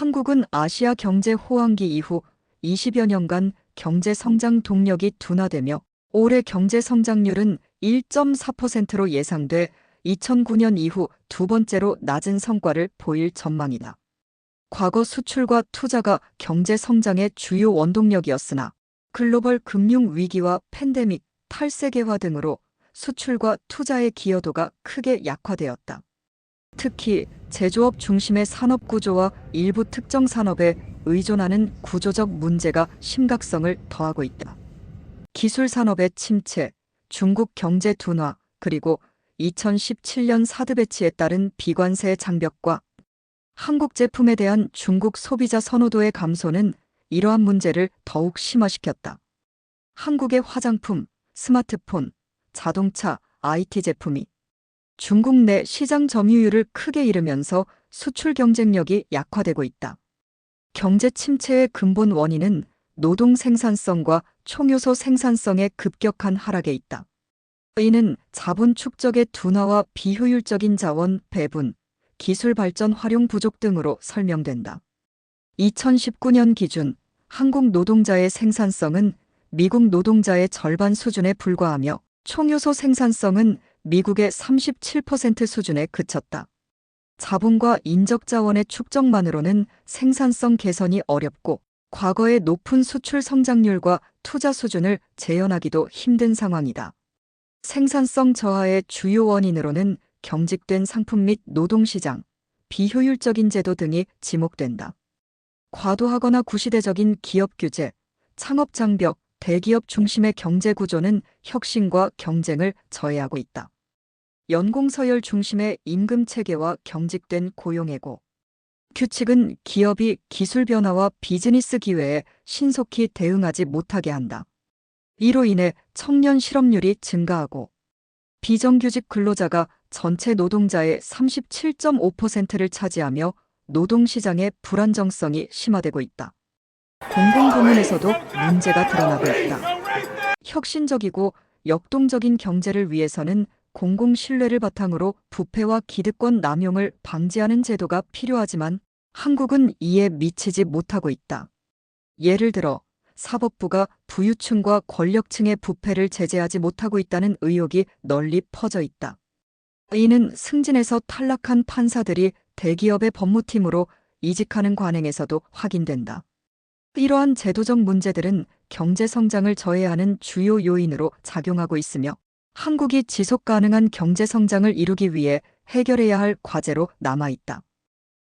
한국은 아시아 경제 호황기 이후 20여 년간 경제 성장 동력이 둔화되며 올해 경제 성장률은 1.4%로 예상돼 2009년 이후 두 번째로 낮은 성과를 보일 전망이다. 과거 수출과 투자가 경제 성장의 주요 원동력이었으나 글로벌 금융 위기와 팬데믹, 탈세계화 등으로 수출과 투자의 기여도가 크게 약화되었다. 특히 제조업 중심의 산업 구조와 일부 특정 산업에 의존하는 구조적 문제가 심각성을 더하고 있다. 기술 산업의 침체, 중국 경제 둔화, 그리고 2017년 사드 배치에 따른 비관세 장벽과 한국 제품에 대한 중국 소비자 선호도의 감소는 이러한 문제를 더욱 심화시켰다. 한국의 화장품, 스마트폰, 자동차, IT 제품이 중국 내 시장 점유율을 크게 잃으면서 수출 경쟁력이 약화되고 있다. 경제 침체의 근본 원인은 노동 생산성과 총요소 생산성의 급격한 하락에 있다. 이는 자본 축적의 둔화와 비효율적인 자원 배분, 기술 발전 활용 부족 등으로 설명된다. 2019년 기준 한국 노동자의 생산성은 미국 노동자의 절반 수준에 불과하며 총요소 생산성은 미국의 37% 수준에 그쳤다. 자본과 인적 자원의 축적만으로는 생산성 개선이 어렵고 과거의 높은 수출 성장률과 투자 수준을 재현하기도 힘든 상황이다. 생산성 저하의 주요 원인으로는 경직된 상품 및 노동시장, 비효율적인 제도 등이 지목된다. 과도하거나 구시대적인 기업 규제, 창업 장벽, 대기업 중심의 경제 구조는 혁신과 경쟁을 저해하고 있다. 연공서열 중심의 임금 체계와 경직된 고용해고, 규칙은 기업이 기술 변화와 비즈니스 기회에 신속히 대응하지 못하게 한다. 이로 인해 청년 실업률이 증가하고 비정규직 근로자가 전체 노동자의 37.5%를 차지하며 노동시장의 불안정성이 심화되고 있다. 공공 부문에서도 문제가 드러나고 있다. 혁신적이고 역동적인 경제를 위해서는 공공 신뢰를 바탕으로 부패와 기득권 남용을 방지하는 제도가 필요하지만 한국은 이에 미치지 못하고 있다. 예를 들어 사법부가 부유층과 권력층의 부패를 제재하지 못하고 있다는 의혹이 널리 퍼져 있다. 이는 승진에서 탈락한 판사들이 대기업의 법무팀으로 이직하는 관행에서도 확인된다. 이러한 제도적 문제들은 경제 성장을 저해하는 주요 요인으로 작용하고 있으며 한국이 지속 가능한 경제 성장을 이루기 위해 해결해야 할 과제로 남아 있다.